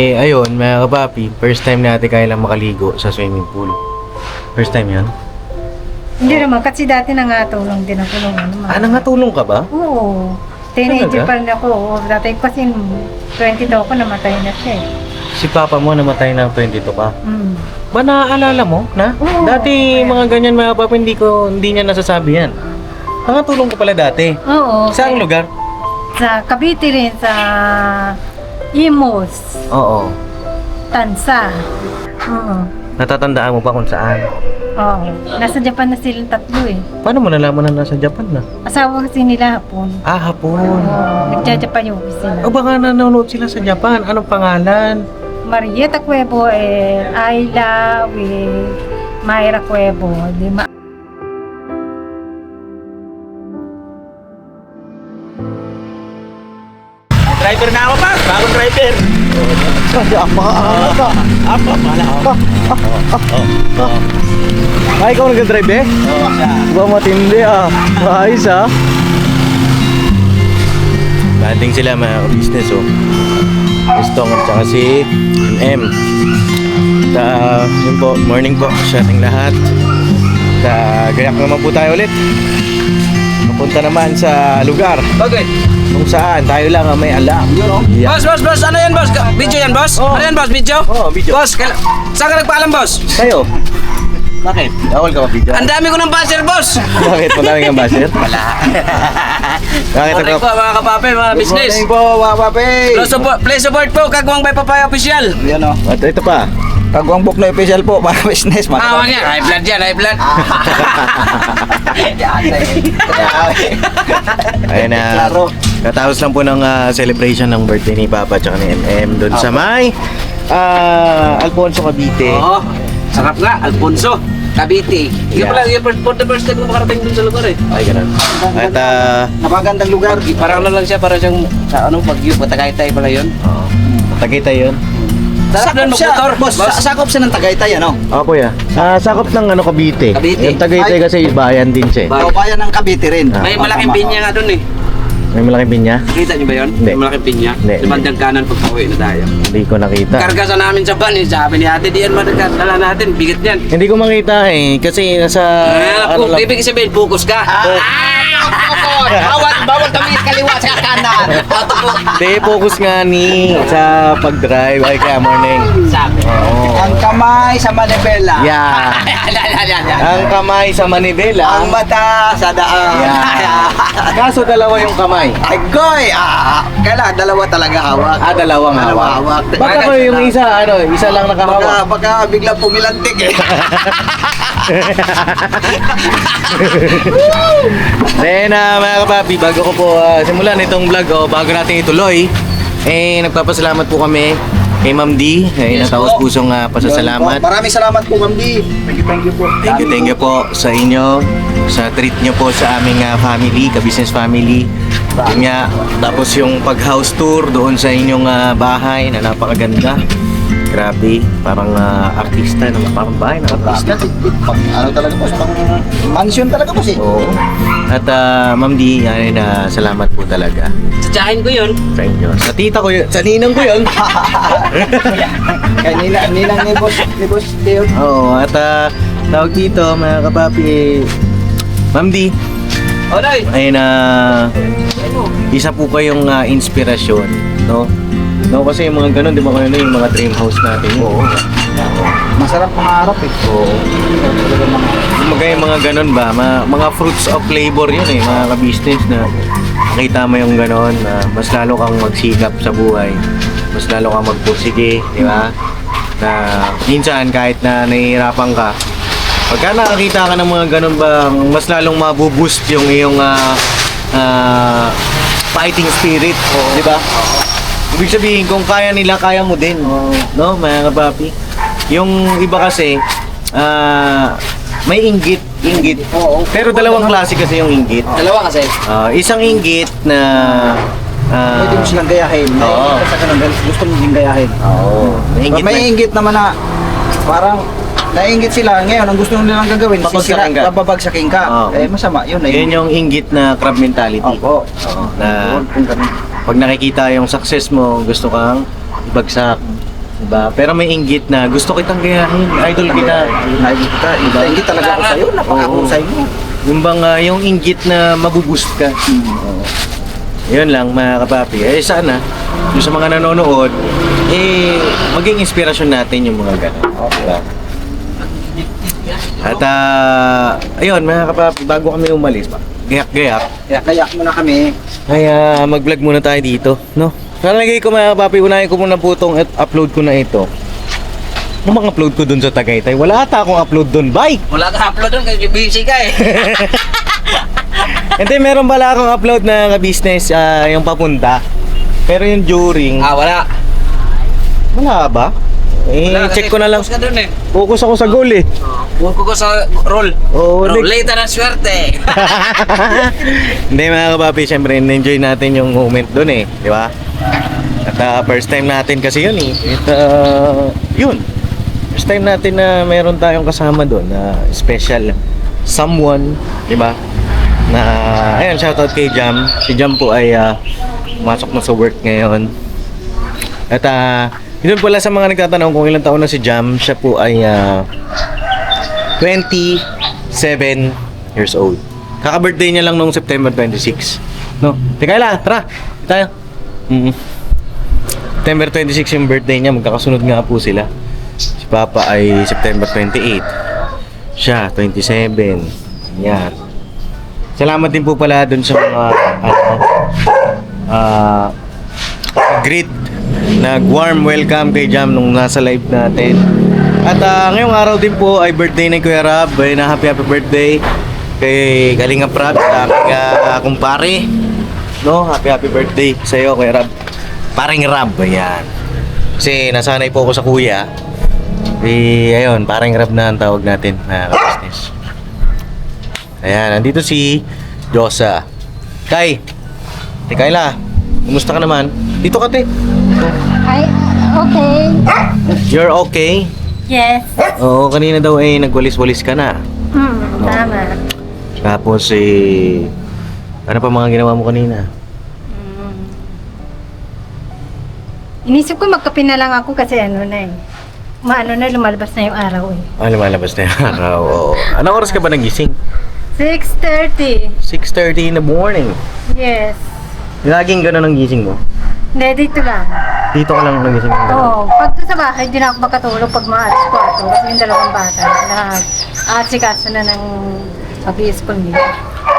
Eh, ayun, mga kapapi, first time natin kaya lang makaligo sa swimming pool. First time yan? Hindi naman, kasi dati nangatulong din ako nung ano. Ah, nangatulong ka ba? Oo. Teenager Talaga? pa rin ako. Oo, Dati kasi 20 daw ako, namatay na siya eh. Si papa mo namatay ng 22 ka. Mm. Ba naaalala mo na? Oo. Dati mga ganyan mga kapapi, hindi, ko, hindi niya nasasabi yan. Nangatulong ko pala dati. Oo. Saan lugar? Sa Cavite rin, sa Imos, Oo. Tansa. Oo. Natatandaan mo pa kung saan? Oo. Nasa Japan na silang tatlo eh. Paano mo nalaman na nasa Japan na? Asawa kasi nila hapon. Ah, hapon. Nagja-Japan yung sila. O baka nanonood sila sa Japan. Anong pangalan? Marieta Cuevo eh, Ayla with Mayra Cuevo. Lima. Driver na ako pa, bagong driver. Apa, pala ako. Ay, ikaw nag-drive eh? Oo, siya. Ba matindi ah. Ayos ah. Banding sila mga business oh. Gustong at saka si MM. Sa, yun po, morning po sa ating lahat. Sa, gayak naman po tayo ulit. Papunta naman sa lugar Bakit? kung saan tayo lang ang may alam. Oh. Yeah. Boss, boss, boss, ano yan, boss? Video yan, boss? Oo. Ano yan, boss? Video? Oo, video. Boss, kail- saan ka nagpaalam, boss? Sa'yo. Bakit? Bawal ka ba video? Ang dami ko ng buzzer, boss! Bakit? Madami kang basher? Wala. Bakit Morning ako? po, mga kapape, mga business. Morning po, mga papi. Please support, please support po, Kagwang by Papaya Official. Yan, oh. At ito pa. Kagwang book na official po, para business. mga Ah, wag yan. High blood yan, high blood. Ayun na. Klaro. Katapos lang po ng ah, celebration ng birthday ni Papa at ni MM doon sa may ah, Alfonso Cavite. Oo. Sarap nga, Alfonso. Cavite. Yun Yeah. pala, yung first, for the first time ko makarating dun sa lugar eh. Ay, ganun. At ah, Napagandang lugar. Parang ano lang siya, parang siyang, sa ano, Bagyo, Patagaytay pala yun. oh, Tagaytay yun. Sarap Sakop doon siya, magmotor, boss. boss. sa- Sakop siya ng Tagaytay, ano? Oh, kuya. Ah, sakop ng ano Cavite. Cavite. Yung Tagaytay Ay. kasi bayan din siya. eh. Ba- Kaubayan ng Cavite rin. Ah. May malaking pinya nga doon eh. May malaking pinya? Nakita niyo ba yun? Hindi. May malaking pinya. Hindi. Sa bandang kanan pag pauwi na tayo. Hindi ko nakita. Karga sa namin sa van eh. Sabi ni ate, di yan madagat. Dala natin, bigat yan. Hindi ko makita eh. Kasi nasa... Ah, ano lang. ibig sabihin, focus ka. Bawal, bawal kami kaliwa sa kanan. Hindi, focus nga ni sa pag-drive. Ay, kaya morning. Sabi. Oo. Ang kamay sa manibela. Yeah. Ang kamay sa manibela. Ang mata sa daan. Yeah. Kaso dalawa yung kamay. Ay, goy! Ah, kailangan dalawa talaga hawak. Ah, dalawang Dalawa hawak. hawak. Baka ko yung isa, ano, isa lang Baka, nakahawak. baka bigla pumilantik eh. Then, ah, mga kapapi, bago ko po ah, simulan itong vlog, oh, bago natin ituloy, eh, nagpapasalamat po kami kay Ma'am D. Eh, Yes nataos po. pusong ah, pasasalamat. Maraming salamat po, Ma'am D. Thank you, thank you po. Thank you, thank you po sa inyo, sa treat nyo po sa aming ah, family, ka-business family. Yun nga, tapos yung pag-house tour doon sa inyong ah, bahay na napakaganda. Grabe, parang ah, artista, no? parang bahay ng artista. Pang, ano talaga po, pang mansion talaga po si. Oo. At ah, Ma'am D, ay na salamat po talaga Sadyahin ko yun. sa inyo. Sa tita ko yun, sa ninang ko yun. Kanina, nilang ni boss, ni boss Teo. Oo, at ah, tawag dito mga kapapi, eh, Ma'am D, O, Noy. ay na isa po kayong ah, inspirasyon, no? No, kasi yung mga ganun, di ba kayo yung mga dream house natin? Oo. Masarap pangarap eh. Oo. Mga yung mga ganun ba, mga, mga fruits of labor yun eh, mga ka-business na nakita mo yung ganun, na mas lalo kang magsikap sa buhay, mas lalo kang magpursige, di ba? Na minsan kahit na nahihirapan ka, pagka nakakita ka ng mga ganun ba, mas lalong mabuboost yung iyong ah, ah, fighting spirit, di ba? Ibig sabihin, kung kaya nila, kaya mo din. No, mga kapapi? Yung iba kasi, ah, may inggit, inggit. Oo. Pero dalawang klase kasi yung inggit. Dalawa kasi. Ah, isang inggit na... ah, Pwede mo silang gayahin. Oo. Sa ganun, dahil gusto mo silang gayahin. Oo. may inggit May na- inggit naman na parang naiingit sila ngayon ang gusto nilang gagawin Babagsakin ka. babagsakin ka Oo. eh masama yun Yun yung inggit na crab mentality. Opo. Na Yun, kung ganun. Pag nakikita yung success mo, gusto kang ibagsak. Diba? Pero may inggit na gusto kitang gayahin. Idol kita. Nainggit ka. Nainggit talaga ako sa'yo. Napakahusay mo. Yung bang ah, yung inggit na mabuboost ka. Oo. Yun lang mga kapapi. Eh sana, yung sa mga nanonood, eh maging inspirasyon natin yung mga ganun. Diba? At ah, ayun mga kapapi, bago kami umalis, gayak-gayak, Kaya kayak mo na kami. kaya mag-vlog muna tayo dito, no? Nalagay ko mga kapapi, unahin ko muna po itong at- upload ko na ito. Ano bang upload ko dun sa Tagaytay? Wala ata akong upload dun. Bye! Wala ka upload doon kasi busy ka eh. Hindi, meron pala akong upload na business ah, yung papunta. Pero yung during, ah, wala. wala ba? Eh, Wala, check ko na lang. focus ka doon eh. Focus ako sa goal eh. Huwag ko ko sa roll. Oo, Roll like- later ang swerte. Hindi mga kapapi, syempre enjoy natin yung moment doon eh, di ba? At ah, first time natin kasi yun eh. At ah, yun. First time natin na meron tayong kasama doon na special someone, di ba? Na ayun, shoutout kay Jam. Si Jam po ay ah, pumasok na sa work ngayon. At ah, yun pala sa mga nagtatanong kung ilang taon na si Jam, siya po ay ah, 27 years old. Kaka-birthday niya lang noong September 26. No? Teka lang, tara. Tayo. Mm. September 26 yung birthday niya. Magkakasunod nga po sila. Si Papa ay September 28. Siya, 27. Yan. Salamat din po pala dun sa mga ano, ah greet nag-warm welcome kay Jam nung nasa live natin. At ah, ngayong araw din po ay birthday ni Kuya Rab. Ay na happy happy birthday kay Kalinga Prab, sa aking ah, kumpare. No, happy happy birthday sa iyo Kuya Rab. Paring Rab, ayan. Kasi nasanay po ako sa kuya. Eh, ayun, paring Rab na ang tawag natin na business. Ayan, nandito si Josa. Kay, Te Kayla, kumusta ka naman? Dito ka, te. Ay, okay. You're okay? Yes. Oo, kanina daw eh, nagwalis-walis ka na. Hmm, tama. Tapos eh, ano pa mga ginawa mo kanina? Hmm. Inisip ko magkape na lang ako kasi ano na eh. Maano na, lumalabas na yung araw eh. Ah, lumalabas na yung araw. Oo. Anong oras ka ba nagising? 6.30. 6.30 in the morning. Yes. Laging gano'n ang gising mo? Hindi, dito lang. Dito ka lang nagising ng? Oo. Pag sa bahay, di na ako makatulog pag mga alas 4. Kasi yung dalawang bata na aasikaso na ng pag-i-school nila.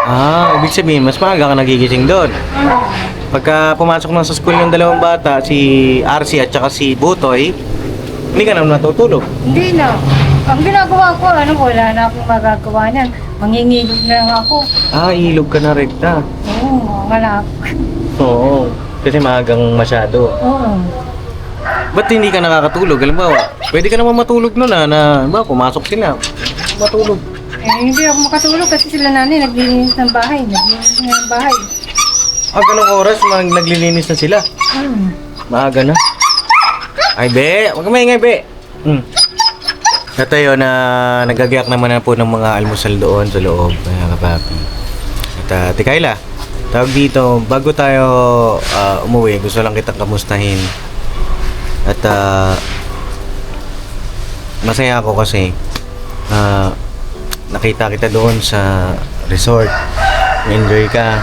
Ah, ibig sabihin, mas maaga ka nagigising doon. Hmm. Pagka pumasok na sa school yung dalawang bata, si RC at saka si Butoy, hindi ka naman natutulog. Hindi na. Ang ginagawa ko, ano, wala na akong magagawa niyan. Mangingilog na lang ako. Ah, ilog ka na rekta. Oo, wala. Oo. Kasi maagang masyado. Oo. Ba't hindi ka nakakatulog? Halimbawa, pwede ka naman matulog nun ah, na, ba, pumasok sila. Matulog. Eh, hindi ako makatulog kasi sila nanay naglilinis ng bahay. Naglilinis na ng bahay. Ah, ganong oras, mag naglilinis na sila. Hmm. Maaga na. Ay, be, huwag ka maingay, be. Hmm. At ayun, na nagagayak naman na po ng mga almusal doon sa loob, mga kapapi. At uh, Tikayla, tawag dito, bago tayo ah, umuwi, gusto lang kitang kamustahin. At ah, masaya ako kasi ah, nakita kita doon sa resort. Enjoy ka.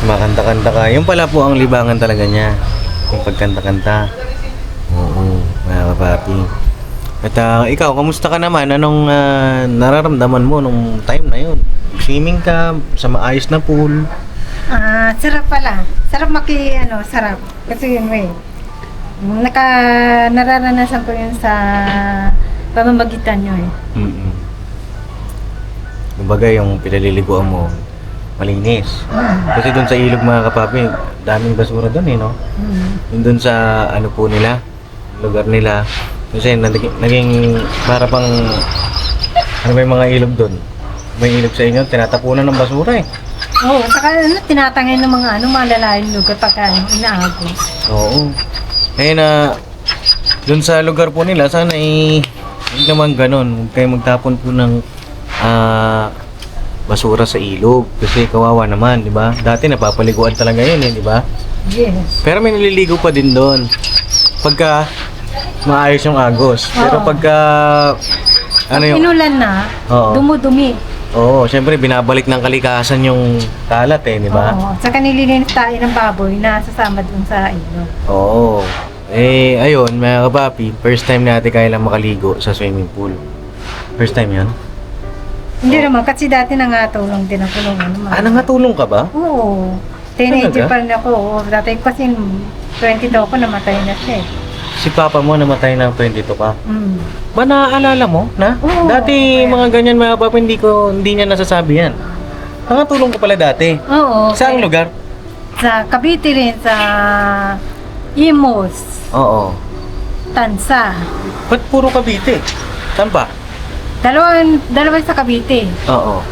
Kumakanta-kanta ka. Yung pala po ang libangan talaga niya. Yung pagkanta-kanta. Oo, mga kapapi. At ah, ikaw, kamusta ka naman? Anong ah, nararamdaman mo nung time na yun? Swimming ka sa maayos na pool. Ah, sarap pala. Sarap maki, ano, sarap. Kasi yun, may. Naka, nararanasan ko yun sa pamamagitan nyo eh. Mm-mm. Kumbaga yung pinaliliguan mo, malinis. Kasi doon sa ilog mga kapapi, daming basura doon eh, no? Hmm. Yung doon sa ano po nila, lugar nila. Kasi naging, naging para pang ano yung mga ilog doon? May ilog sa inyo, tinatapunan ng basura eh. Oo, saka ano, tinatangay ng mga ano, mga lalayong lugar pagka ano, inaagos. Oo. Eh na doon sa lugar po nila, sana eh huwag naman ganun. Huwag kayo magtapon po ng ah, basura sa ilog. Kasi kawawa naman, di ba? Dati napapaliguan talaga yun eh, di ba? Yes. Pero may naliligo pa din doon. Pagka maayos yung agos. Pero Oo. pagka ano Pag yung inulan na, Oo. dumudumi. Oo, syempre binabalik ng kalikasan yung kalat eh, di ba? Oo. Saka nililinis tayo ng baboy na sasama dun sa ilog. Oo. Eh, ayun, mga kapapi, first time natin kaya lang makaligo sa swimming pool. First time yan? Hindi naman, kasi dati nangatulong din ako nung ano. Ah, nangatulong ka ba? Oo. Teenager Talaga? pa rin ako. Oo, Dati kasi 22 ako, namatay na siya eh. Si papa mo namatay ng 22 ka. Mm. Ba naaalala mo na? Oo. Dati mga ganyan mga papa, hindi ko hindi niya nasasabi yan. Nangatulong ka pala dati. Oo. Saan kaya- lugar? Sa Cavite rin, sa Imos, Oo. Tansa. Ba't puro Cavite? Saan ba? Dalawa, dalawa sa Cavite. Oo.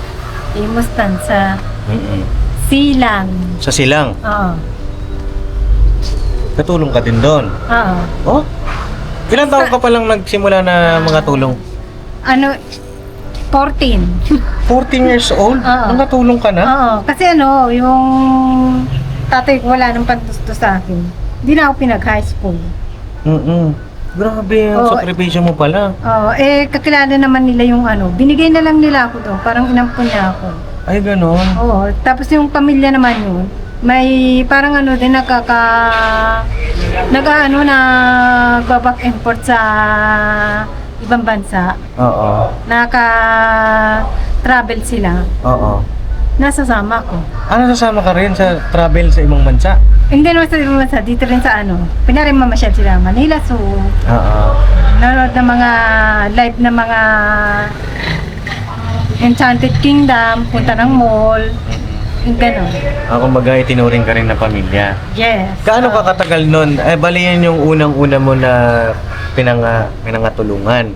Imos, Tansa. Mm-mm. Silang. Sa Silang. Oo. Katulong ka din doon. Oo. Oh? Ilang taon ka palang nagsimula na mga tulong? Ano, 14. 14 years old? Oo. Nangatulong ka na? Oo. Kasi ano, yung tatay ko wala nang pantusto sa akin. Hindi na ako pinag-high school. Mm Grabe, ang Oo. sakripisyo mo pala. Oo. Eh, kakilala naman nila yung ano. Binigay na lang nila ako doon. Parang inampun niya ako. Ay, ganon. Oo. Tapos yung pamilya naman yun, may parang ano din nagkaka nag ano na babak import sa ibang bansa. Oo. Naka travel sila. Oo. Nasasama ko. Ano sasama ka rin sa travel sa ibang bansa? Hindi naman sa ibang bansa, dito rin sa ano. Pinarin mamasyal sila Manila so Oo. nanonood ng mga live na mga Enchanted Kingdom, punta ng mall, gano'n. Ako kumbaga itinuring ka rin na pamilya. Yes. Gaano Oo. ka katagal nun? Eh, bali yan yung unang-una mo na pinanga, pinangatulungan.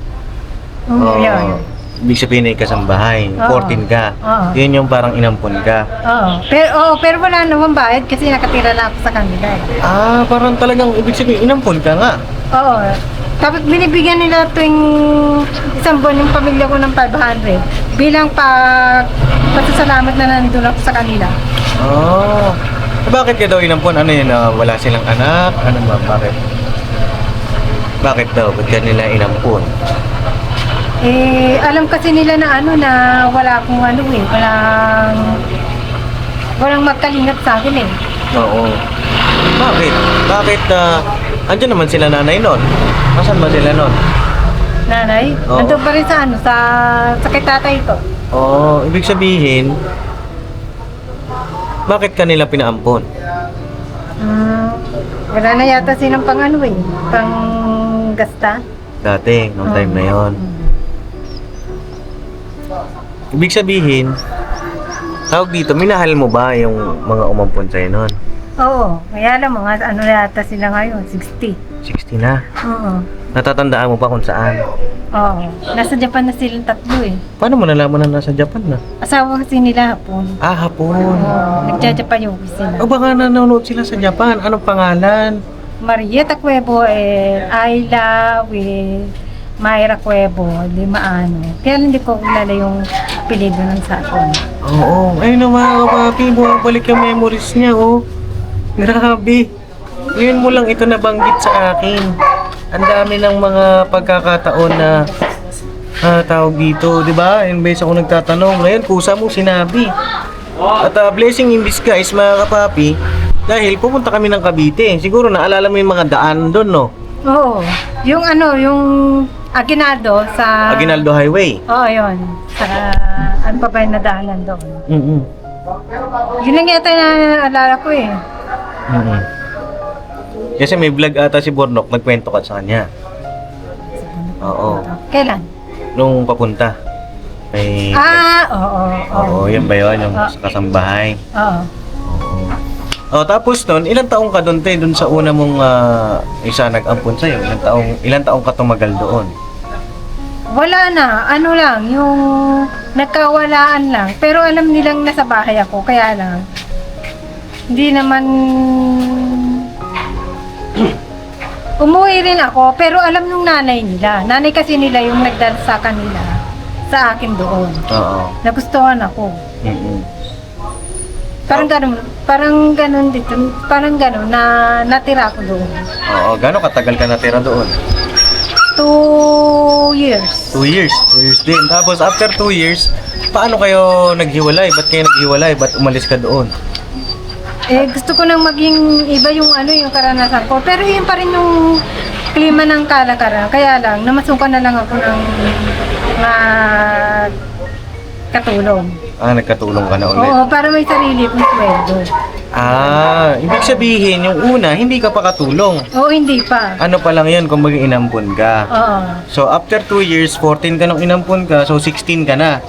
Oo, Oo. yun. Ibig sabihin ay kasambahay. Oo. 14 ka. Oo. Yun yung parang inampon ka. Oo. Pero, oo, pero wala naman bayad kasi nakatira lang ako sa kanila eh. Ah, parang talagang ibig sabihin, inampon ka nga. Oo. Tapos binibigyan nila tuwing isang buwan yung pamilya ko ng 500 bilang pag pasasalamat na nandun ako sa kanila. Oh. Bakit ka daw inampon? Ano yun? ah, wala silang anak? Ano ba? Bakit? Bakit daw? Ba't ka nila inampon? Eh, alam kasi nila na ano na wala akong ano eh, walang walang magkalingat sa akin eh. Oo. Bakit? Bakit na... andyan naman sila nanay nun? Nasaan ba sila nun? Nanay, Oo. nandun pa rin sa ano, sa, sa kay tatay ko. Oo, ibig sabihin, bakit kanila pinaampon? Hmm, wala na yata silang pang ano eh, pang gasta. Dati, nung time na yon. Ibig sabihin, tawag dito, minahal mo ba yung mga umampon sa'yo nun? Oo, kaya alam mo, nga, ano yata sila ngayon, 60. 60 na. Oo. Natatandaan mo pa kung saan. Oo. Nasa Japan na silang tatlo eh. Paano mo nalaman na nasa Japan na? Asawa kasi nila hapon. Ah, hapon. Oo. Nagjajapayoki sila. O baka nanonood sila sa Japan. Anong pangalan? Marieta Cuevo and Ayla with Mayra Cuevo, lima ano. Kaya hindi ko kilala yung apelido ng sakon. Oo. Ayun na mga kapapi, bumabalik yung memories niya, oh. Grabe. Ngayon mo lang ito nabanggit sa akin. Ang dami ng mga pagkakataon na ah, tawag dito, di ba? Imbes ako nagtatanong, ngayon kusa mo sinabi. At ah, blessing in disguise mga kapapi, dahil pupunta kami ng Cavite. Siguro naalala mo yung mga daan doon, no? Oo. Yung ano, yung Aguinaldo sa... Aguinaldo Highway. Oo, yun. Sa, ano pa ba yung nadaanan doon? Mm-mm. Yun lang yata na alala ko eh. Mm Kasi may vlog ata si Bornok, nagkwento ka sa kanya. Oo. Kailan? Nung papunta. May... Ah, oo. Oo. Oo, yun ba yun? Yung Ah. sa kasambahay. Oo. Oo. Oh, tapos nun, ilang taong ka doon, te? Doon sa una mong ah, isa nag-ampon sa'yo. Ilang taong, ilang taong ka tumagal doon? Wala na. Ano lang, yung nagkawalaan lang. Pero alam nilang nasa bahay ako, kaya lang. Hindi naman... Umuwi rin ako, pero alam nung nanay nila. Nanay kasi nila yung nagdala sa kanila sa akin doon. Oo. Nagustuhan ako. Mm-mm. Parang ganun, parang ganun dito, parang ganun na natira ako doon. Oo, gano'ng katagal ka natira doon? two years. Two years. Two years din. Tapos after two years, paano kayo naghiwalay? Ba't kayo naghiwalay? Ba't umalis ka doon? Eh, gusto ko nang maging iba yung ano, yung karanasan ko. Pero yun pa rin yung klima ng kalakaran. Kaya lang, namasukan na lang ako ng mag katulong. Ah, nagkatulong ka na ulit. Oo, para may sarili kong sweldo. Ah, ibig sabihin, yung una, hindi ka pa katulong. Oo, hindi pa. Ano pa lang yun kung mag inampun ka. Oo. So, after 2 years, 14 ka nung inampun ka, so 16 ka na.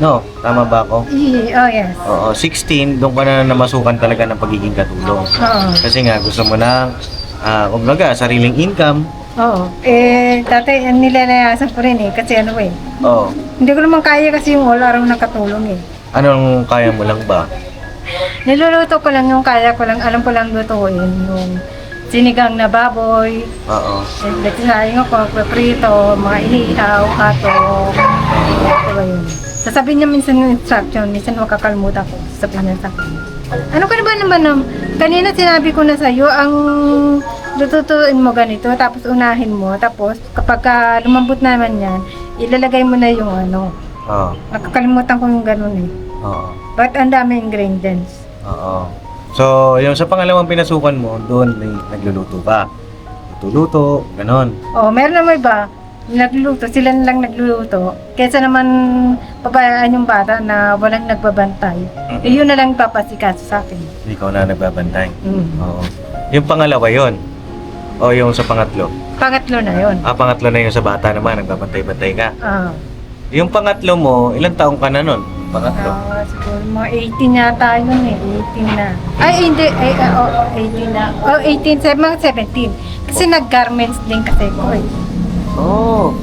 No, tama ba ako? Oh, yes. Oo, 16, doon ka na namasukan talaga ng pagiging katulong. Oo. Kasi nga, gusto mo na, ah, kumbaga, sariling income. Oo. Eh, dati eh, nilalayasan ko rin eh. Kasi ano eh. Oo. Hindi ko naman kaya kasi yung all araw na katulong eh. Anong kaya mo lang ba? Niluluto ko lang yung kaya ko lang, alam ko lang lutuin. Yung sinigang na baboy, Oo. nagsasaing ako, paprito, mga inihaw, ato, ito ba yun. Sasabihin niya minsan yung instruction, minsan makakalimutan ko, sasabihin niya sa akin. Ano ka ba naman, kanina sinabi ko na sa'yo, ang lututuin mo ganito, tapos unahin mo, tapos kapag ka lumambot naman yan, ilalagay mo na yung ano, Oo. nakakalimutan ko yung ganun eh. Oo. But ang dami ingredients. Oo. So, yung sa pangalawang pinasukan mo, doon may nagluluto ka. Luto-luto, ganon. Oh, meron naman iba, nagluluto, sila lang nagluluto. Kesa naman pabayaan yung bata na walang nagbabantay. Mhm. Eh, yun na lang papasikaso sa akin. Ikaw na nagbabantay. Mm. Oo. Yung pangalawa yon O yung sa pangatlo? Pangatlo na yun. Ah, pangatlo na yung sa bata naman, nagbabantay-bantay ka. Ah, Yung pangatlo mo, ilang taong ka na nun? Pangatlo? ah, siguro mga 18 yata yun eh. 18 na. Ay, hindi. Ay, ah, oh, oh, 18 na. Oh, 18, se- mga 17. Kasi nag-garments din kasi ko eh. Oo.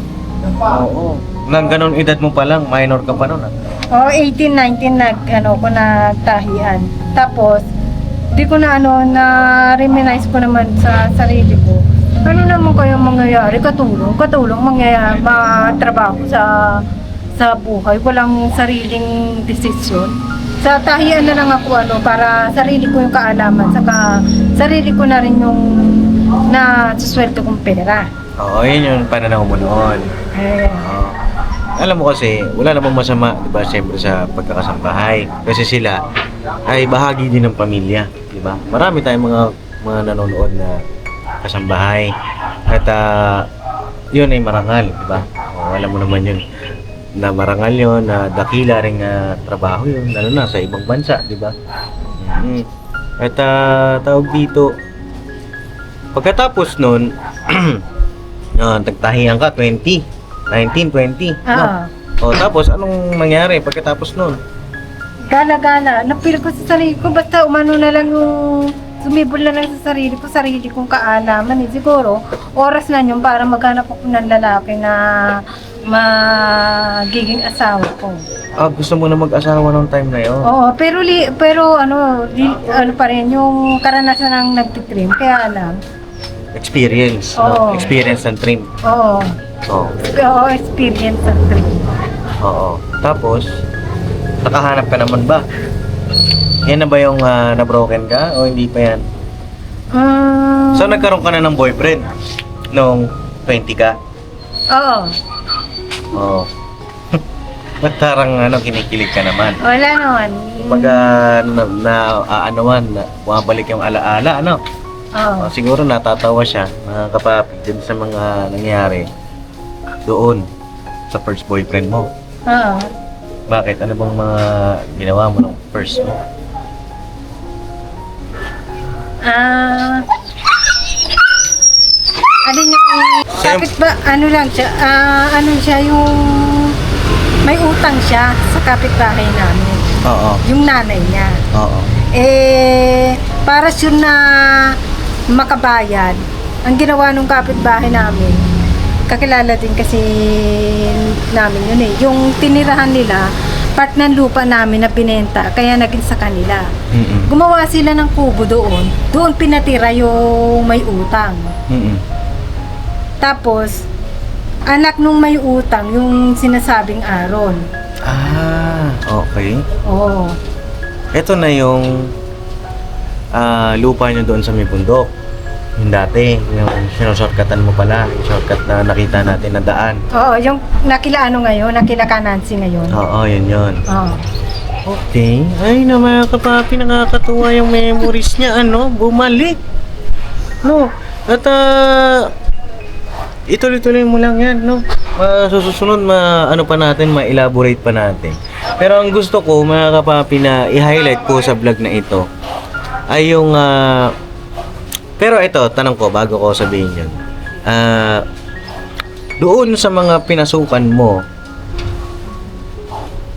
Oo. Nang ganun edad mo pa lang, minor ka pa nun. ah. Oh, 18, 19 nag ano ko nagtahian. Tapos di ko na ano na reminisce ko naman sa sarili ko. Ano naman kaya mangyayari? Katulong, katulong mangyayari matrabaho sa sa buhay. Walang sariling desisyon. Sa tahian na lang ako ano para sarili ko yung kaalaman saka sarili ko na rin yung na susweldo kong pera. Oo, yun yung pananaw mo noon. Oo. Alam mo kasi, wala namang masama, di ba, siyempre sa pagkakasambahay. Kasi sila ay bahagi din ng pamilya, di ba? Marami tayong mga mga nanonood na kasambahay. At ah, yun ay marangal, di ba? O, alam mo naman yun na marangal yun, na dakila rin na trabaho yun, lalo na sa ibang bansa, di ba? Mm. At ah, tawag dito, pagkatapos nun, ah, tagtahian ka, 20, 19, 20. no? ah. O, tapos, anong nangyari pagkatapos nun? Gala-gala. Napil ko sa sarili ko. Basta umano na lang yung sumibol na lang sa sarili ko. Sarili kong kaalaman. Eh. Siguro, oras na yun para maghanap ako ng lalaki na magiging asawa ko. Ah, gusto mo na mag-asawa nung time na yun? Oo, pero li, pero ano, di, ano pa rin yung karanasan ng nagtitrim. Kaya alam. Experience. Oo. No? Experience ng trim. Oo. Oo. Oo, experience ng trim. Oo. Tapos, nakahanap ka naman ba? Yan na ba yung ah, na-broken ka o hindi pa yan? Mm, So, nagkaroon ka na ng boyfriend nung 20 ka? Oo. Oo. Ba't parang ano, kinikilig ka naman? Wala naman. Pagka na, na aanoan, na, bumabalik yung alaala, ano? Oh, siguro natatawa siya, mga kapapi, dun sa mga nangyari doon sa first boyfriend mo. Oo. Bakit? Ano bang mga ginawa mo nung first mo? Ah. Ano yung kapit ba ano lang siya ah, ano siya yung may utang siya sa kapitbahay namin Oo. yung nanay niya Oo. eh para sure na makabayad ang ginawa ng kapitbahay namin kakilala din kasi namin yun eh yung tinirahan nila part ng lupa namin na binenta kaya naging sa kanila Mm-mm. gumawa sila ng kubo doon. Doon pinatira yung may utang. Mm-mm. Tapos, anak nung may utang, yung sinasabing Aaron. Ah, okay. Oo. Ito na yung ah, lupa niyo doon sa may bundok. Yung dati, yung sinushortcutan mo pala, yung shortcut na nakita natin na daan. Oo, yung nakila ano ngayon, nakila ka Nancy ngayon. Oo, yun yun. Oo. Okay. Ay na mga kapapi, nakakatuwa yung memories niya, ano, bumalik. No, at ah, ituloy-tuloy mo lang yan, no? Uh, susunod, ma, ano pa natin, ma-elaborate pa natin. Pero ang gusto ko, mga kapapi, na i-highlight ko sa vlog na ito, ay yung, ah, pero ito, tanong ko, bago ko sabihin yun. Ah, doon sa mga pinasukan mo,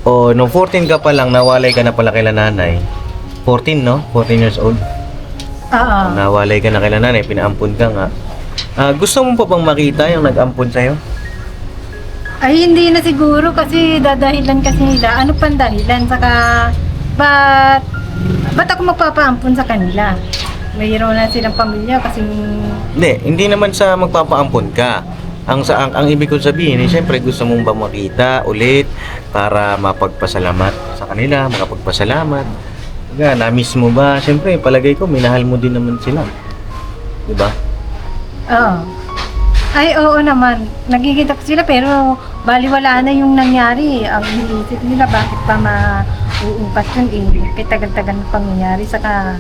o nung 14 ka pa lang, nawalay ka na pala kila nanay. 14, no? 14 years old. Oo. Nawalay ka na kila nanay, pinaampun ka nga. Ah, gusto mo pa bang makita yung nag-ampun sa'yo? Ay, hindi na siguro kasi dadahilan kasi nila. Ano pang dahilan? Saka, ba't, ba't ako magpapaampun sa kanila? Mayroon na silang pamilya kasi Hindi, hindi naman sa magpapaampun ka. Ang sa ang, ang ibig kong sabihin, eh, syempre gusto mong ba makita ulit para mapagpasalamat sa kanila, makapagpasalamat. Kaya, na-miss mo ba? Syempre, palagay ko, minahal mo din naman sila. Di ba? Oo. Ay, oo naman. Nagkikita ko sila pero baliwala na yung nangyari. Ang iniisip nila, bakit pa mauungkat yun eh. Kaya tagal-tagal na pangyayari. Saka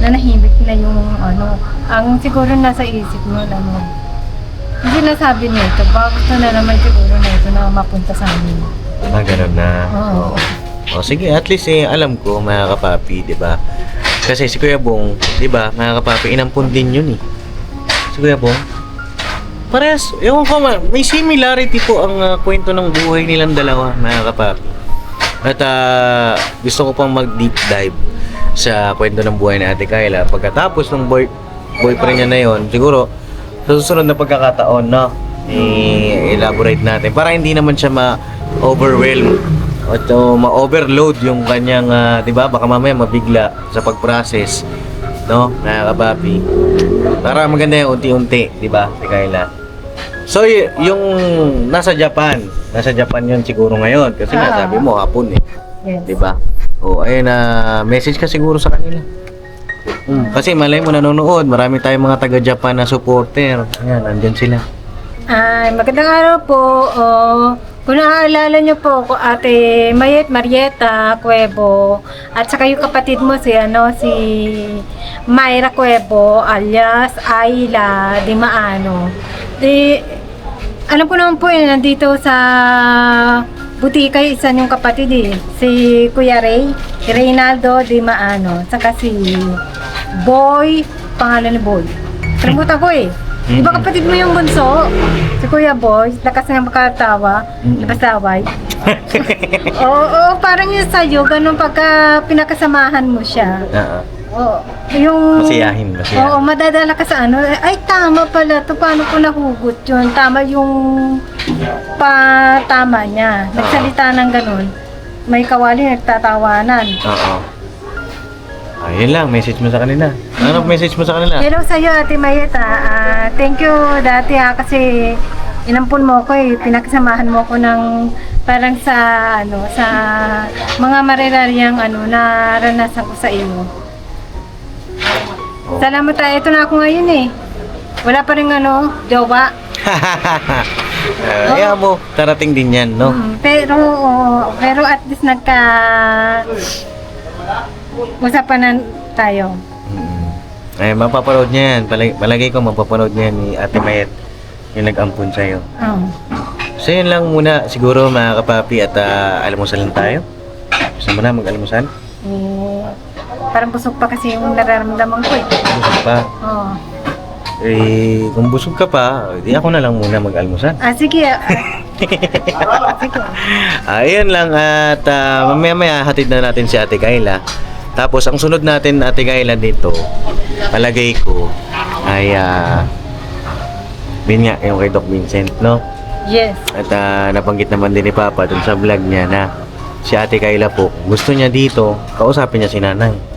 nanahimik na yung ano. Ang siguro nasa isip mo, ano. Hindi nasabi nito, gusto na naman siguro na ito na mapunta sa amin. Ah, ganun na. Oo. O sige, at least eh, alam ko, mga kapapi, di ba? Kasi si Kuya Bong, di ba, mga kapapi, inampun din yun eh. Si Kuya Bong, parehas, ewan ko, ma- may similarity po ang ah, kwento ng buhay nilang dalawa, mga kapapi. At ah, gusto ko pang mag-deep dive sa kwento ng buhay ni Ate Kyla. Pagkatapos ng boy, boyfriend niya na yon, siguro, sa susunod na pagkakataon, no, i-elaborate natin para hindi naman siya ma-overwhelm o to ma-overload yung kanyang, ah, 'di ba? Baka mamaya mabigla sa pag-process, no? Nakakapapi. Para maganda yung unti-unti, 'di ba? Si Kayla. So, yung nasa Japan, nasa Japan yun siguro ngayon kasi nga Ah. sabi mo hapon eh, Yes. 'di ba? O ayun na message ka siguro sa kanila. Mm, kasi malay mo nanonood, marami tayong mga taga-Japan na supporter. Ayan, nandyan sila. Ay, magandang araw po. Oh, kung naaalala niyo po ako, Ate Mayet Marieta Cuevo, at saka yung kapatid mo si ano si Mayra Cuevo alias Ayla Di Maano. Di alam ko naman po eh, nandito sa butika isa yung kapatid eh. Si Kuya Ray, Reynaldo Di Maano, saka si Boy, pangalan ni Boy. Kalimutan ko eh. Di ba kapatid mo yung bunso? Si Kuya Boy, lakas nga makatawa, Mm-mm. napasaway. Oo, oo, parang yun sa'yo, ganun pagka pinakasamahan mo siya. Oo. Oo, yung... Masiyahin, masiyahin. Oo, madadala ka sa ano. Ay, tama pala to. Paano ko nahugot yun? Tama yung pa tama niya. Nagsalita ng ganun. May kawali nagtatawanan. Oo. Ayun lang, message mo sa kanila. Ano message mo sa kanila? Hello sa'yo, Ate Mayeta. Ah, thank you dati ha, kasi inampun mo ko eh. Pinakasamahan mo ko ng parang sa ano sa mga mariraryang ano naranasan ko sa iyo. Oh. Salamat tayo. Ito na ako ngayon eh. Wala pa rin ano, jowa. Uh, Kaya mo, darating din yan, no? Mm, pero, oo, pero at least nagka usapan na tayo. Mm. Ay, mapapanood niya yan. Palagi, palagay ko mapapanood niya ni Ate Mayet yung nag-ampun sa'yo. Oh. So yun lang muna siguro mga kapapi at uh, almusal lang tayo. Gusto mo na mag-almusal? Eh, parang busog pa kasi yung nararamdaman ko eh. Busog pa. Oo. Eh, kung busog ka pa, di ako na lang muna mag-almusal. Ah, sige. ah. sige. Ayun lang at uh, mamaya-maya hatid na natin si Ate Kayla. Tapos ang sunod natin Ate Kayla dito, palagay ko ay uh, yun nga, yung kay Doc Vincent, no? Yes. At ah, nabanggit naman din ni Papa dun sa vlog niya na si Ate Kayla po, gusto niya dito, kausapin niya si Nanay.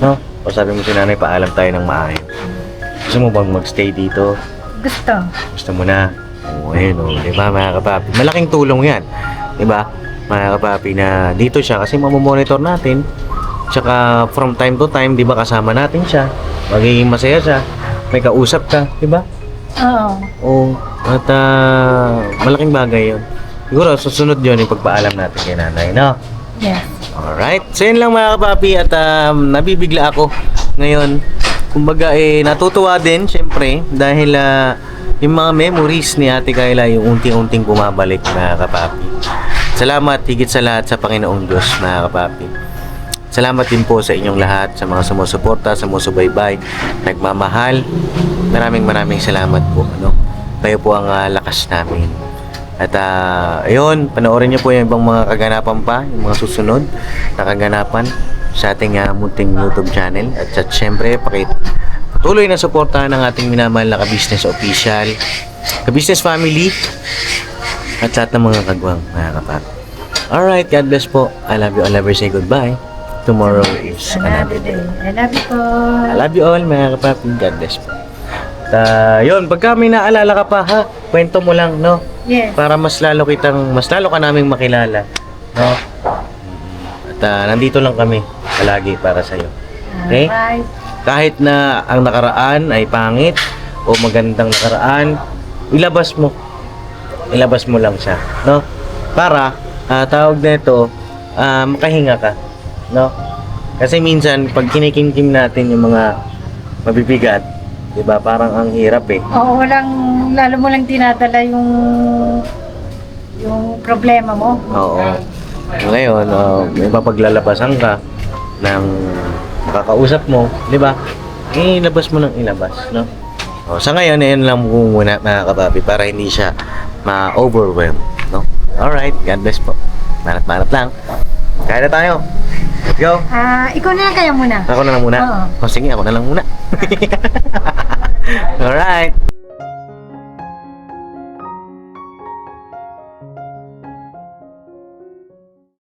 No? Kausapin mo si Nanay, paalam tayo ng maayos. Gusto mo bang magstay dito? Gusto. Gusto mo na? Oo, ayun o. Di ba, mga kapapi? Malaking tulong yan. Di ba? Mga kapapi na dito siya kasi mamomonitor natin. Tsaka from time to time, di ba, kasama natin siya. Magiging masaya siya. may kausap ka, di ba? Oo. Oo. At ah, malaking bagay yun. Siguro, susunod yun yung pagpaalam natin kay nanay, no? Yes. Alright. So yun lang mga kapapi at um, nabibigla ako ngayon. Kumbaga eh natutuwa din syempre dahil ah, yung mga memories ni Ate Kayla yung unti-unting bumabalik mga kapapi. Salamat higit sa lahat sa Panginoong Diyos mga kapapi. Salamat din po sa inyong lahat, sa mga sumusuporta, sumusubaybay, nagmamahal. Maraming maraming salamat po. Ano? Kayo po ang ah, lakas namin. At ah, ayun, panoorin niyo po yung ibang mga kaganapan pa, yung mga susunod na kaganapan sa ating ah, munting YouTube channel. At, at syempre, pakit patuloy na suportahan ng ating minamahal na ka-business official, ka-business family, at lahat ng mga kagwang mga kapat. Alright, God bless po. I love you. I'll never say goodbye. Tomorrow is another day. I love you po. I love you all mga kapapi. God bless po. At ah, yun, pagka may naalala ka pa ha, kwento mo lang, no? Yes. para mas lalo kitang mas lalo ka naming makilala no at ah, nandito lang kami palagi para sa iyo Okay? Alright. kahit na ang nakaraan ay pangit o magandang nakaraan ilabas mo ilabas mo lang siya no para ah, tawag nito ah, makahinga ka no kasi minsan pag kinikimkim natin yung mga mabibigat 'di ba parang ang hirap eh Oo, walang, lalo mo lang tinadala yung yung problema mo. Oo. Ngayon, uh, may mapaglalabasan ka ng nakakausap mo, di ba? Ilabas mo ng ilabas, no? O, sa ngayon, ayun lang po muna mga kapapi para hindi siya ma-overwhelm, no? Alright, God bless po. Manat-manat lang. Kaya na tayo. Go. Ah, ikaw na lang kaya muna. Ako na lang muna. Oo. O, sige, ako na lang muna. Alright.